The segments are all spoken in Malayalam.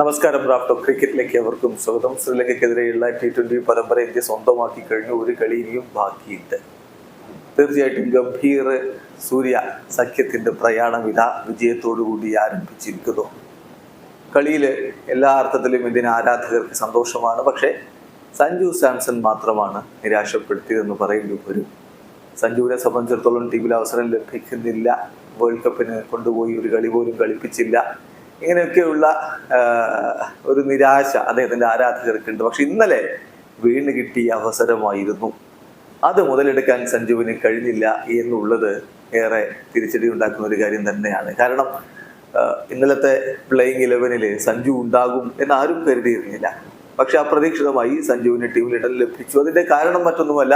നമസ്കാരം റാഫ്റ്റോ ക്രിക്കറ്റിലേക്ക് അവർക്കും സ്വാഗതം. ശ്രീലങ്കയ്ക്കെതിരെയുള്ള ടി ട്വന്റി പരമ്പര ഇന്ത്യ സ്വന്തമാക്കി കഴിഞ്ഞു. ഒരു കളി ഇനിയും ബാക്കിയുണ്ട്. തീർച്ചയായിട്ടും ഗംഭീർ സൂര്യ സഖ്യത്തിന്റെ പ്രയാണം ഇതാ. വിജയത്തോടുകൂടി ആരംഭിച്ചിരിക്കുന്നു. കളിയിൽ എല്ലാ അർത്ഥത്തിലും ഇന്ത്യൻ ആരാധകർക്ക് സന്തോഷമാണ്. പക്ഷേ സഞ്ജു സാംസൺ മാത്രമാണ് നിരാശപ്പെടുത്തിയതെന്ന് പറയുന്നു ഒരു. സഞ്ജുവിനെ സംബന്ധിച്ചിടത്തോളം ടീമിൽ അവസരം ലഭിക്കുന്നില്ല. വേൾഡ് കപ്പിന് കൊണ്ടുപോയി ഒരു കളി പോലും കളിപ്പിച്ചില്ല. ഇങ്ങനെയൊക്കെയുള്ള ഒരു നിരാശ അദ്ദേഹത്തിന്റെ ആരാധകർക്കുണ്ട്. പക്ഷെ ഇന്നലെ വീണ് കിട്ടിയ അവസരമായിരുന്നു. അത് മുതലെടുക്കാൻ സഞ്ജുവിന് കഴിഞ്ഞില്ല എന്നുള്ളത് ഏറെ തിരിച്ചടി ഉണ്ടാക്കുന്ന ഒരു കാര്യം തന്നെയാണ്. കാരണം ഇന്നലത്തെ പ്ലേയിങ് ഇലവനിൽ സഞ്ജു ഉണ്ടാകും എന്ന് ആരും കരുതിയിരുന്നില്ല. പക്ഷെ അപ്രതീക്ഷിതമായി സഞ്ജുവിന് ടീമിൽ ഇടം ലഭിച്ചു. അതിന്റെ കാരണം മറ്റൊന്നുമല്ല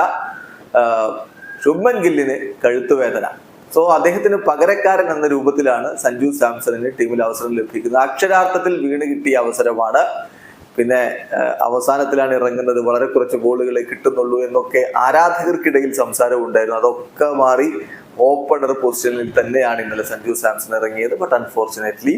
ശുഭ്മൻ ഗില്ലിന് കഴുത്തുവേദന സോ അദ്ദേഹത്തിന് പകരക്കാരൻ എന്ന രൂപത്തിലാണ് സഞ്ജു സാംസണിന് ടീമിൽ അവസരം ലഭിക്കുന്നത്. അക്ഷരാർത്ഥത്തിൽ വീണ് കിട്ടിയ അവസരമാണ്. പിന്നെ അവസാനത്തിലാണ് ഇറങ്ങുന്നത്. വളരെ കുറച്ച് ബോളുകളെ കിട്ടുന്നുള്ളൂ എന്നൊക്കെ ആരാധകർക്കിടയിൽ സംസാരം ഉണ്ടായിരുന്നു. അതൊക്കെ മാറി ഓപ്പണർ പൊസിഷനിൽ തന്നെയാണ് ഇന്നലെ സഞ്ജു സാംസൺ ഇറങ്ങിയത്. ബട്ട് അൺഫോർച്ചുനേറ്റ്ലി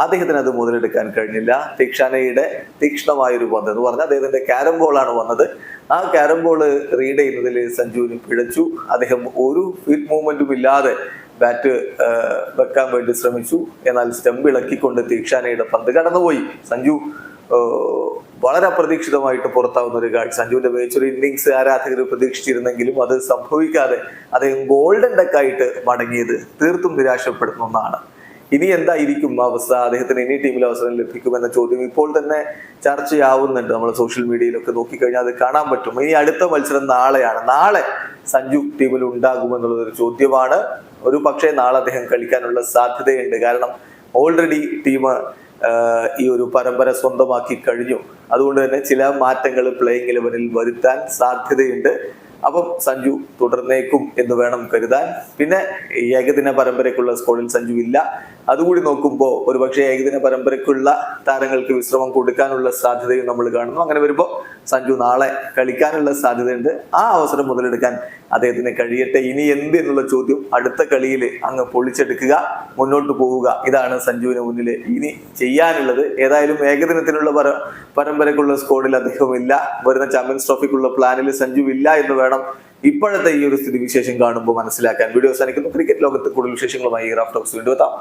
അദ്ദേഹത്തിന് അത് മുതലെടുക്കാൻ കഴിഞ്ഞില്ല. തീക്ഷാനയുടെ തീക്ഷ്ണമായ ഒരു പന്ത് എന്ന് പറഞ്ഞാൽ അദ്ദേഹത്തിന്റെ ക്യാരം ബോളാണ് വന്നത്. ആ ക്യാരം ബോൾ റീഡ് ചെയ്യുന്നതിൽ സഞ്ജുവിന് പിഴച്ചു. അദ്ദേഹം ഒരു ഫിറ്റ് മൂവ്മെന്റും ഇല്ലാതെ ബാറ്റ് വെക്കാൻ വേണ്ടി ശ്രമിച്ചു. എന്നാൽ സ്റ്റംപ് ഇളക്കിക്കൊണ്ട് തീക്ഷാനയുടെ പന്ത് കടന്നുപോയി. സഞ്ജു വളരെ അപ്രതീക്ഷിതമായിട്ട് പുറത്താവുന്ന ഒരു കാഴ്ച. സഞ്ജുവിന്റെ മികച്ചൊരു ഇന്നിങ്സ് ആരാധകർ പ്രതീക്ഷിച്ചിരുന്നെങ്കിലും അത് സംഭവിക്കാതെ അദ്ദേഹം ഗോൾഡൻ ഡക്കായിട്ട് മടങ്ങിയത് തീർത്തും നിരാശപ്പെടുന്ന ഒന്നാണ്. ഇനി എന്തായിരിക്കും അവസ്ഥ? അദ്ദേഹത്തിന് ഇനി ടീമിൽ അവസരം ലഭിക്കുമെന്ന ചോദ്യം ഇപ്പോൾ തന്നെ ചർച്ചയാവുന്നുണ്ട്. നമ്മൾ സോഷ്യൽ മീഡിയയിലൊക്കെ നോക്കിക്കഴിഞ്ഞാൽ അത് കാണാൻ പറ്റും. ഇനി അടുത്ത മത്സരം നാളെയാണ്. നാളെ സഞ്ജു ടീമിൽ ഉണ്ടാകുമെന്നുള്ളത് ഒരു ചോദ്യമാണ്. ഒരു പക്ഷേ നാളെ അദ്ദേഹം കളിക്കാനുള്ള സാധ്യതയുണ്ട്. കാരണം ഓൾറെഡി ടീം ഈ ഒരു പരമ്പര സ്വന്തമാക്കി കഴിഞ്ഞു. അതുകൊണ്ട് തന്നെ ചില മാറ്റങ്ങൾ പ്ലേയിങ് ഇലവനിൽ വരുത്താൻ സാധ്യതയുണ്ട്. അപ്പം സഞ്ജു തുടർന്നേക്കും എന്ന് വേണം കരുതാൻ. പിന്നെ ഏകദിന പരമ്പരയ്ക്കുള്ള സ്കോഡിൽ സഞ്ജു ഇല്ല. അതുകൂടി നോക്കുമ്പോൾ ഒരുപക്ഷെ ഏകദിന പരമ്പരയ്ക്കുള്ള താരങ്ങൾക്ക് വിശ്രമം കൊടുക്കാനുള്ള സാധ്യതയും നമ്മൾ കാണുന്നു. അങ്ങനെ വരുമ്പോൾ സഞ്ജു നാളെ കളിക്കാനുള്ള സാധ്യതയുണ്ട്. ആ അവസരം മുതലെടുക്കാൻ അദ്ദേഹത്തിന് കഴിയട്ടെ. ഇനി എന്ത് എന്നുള്ള ചോദ്യം അടുത്ത കളിയിൽ അങ്ങ് പൊളിച്ചെടുക്കുക മുന്നോട്ട് പോവുക. ഇതാണ് സഞ്ജുവിന് മുന്നിൽ ഇനി ചെയ്യാനുള്ളത്. ഏതായാലും ഏകദിനത്തിനുള്ള പര പരമ്പരക്കുള്ള സ്കോഡിൽ അദ്ദേഹം ഇല്ല വരുന്ന ചാമ്പ്യൻസ് ട്രോഫിക്കുള്ള പ്ലാനിൽ സഞ്ജു ഇല്ല എന്ന് വേണം ഇപ്പോഴത്തെ ഈ ഒരു സ്ഥിതിവിശേഷം കാണുമ്പോൾ മനസ്സിലാക്കാൻ വീഡിയോ അവസാനിക്കുന്നു. ക്രിക്കറ്റ് ലോകത്ത് കൂടുതൽ വിശേഷങ്ങളുമായി റാഫ് ടോക്സ് വീണ്ടും എത്താം.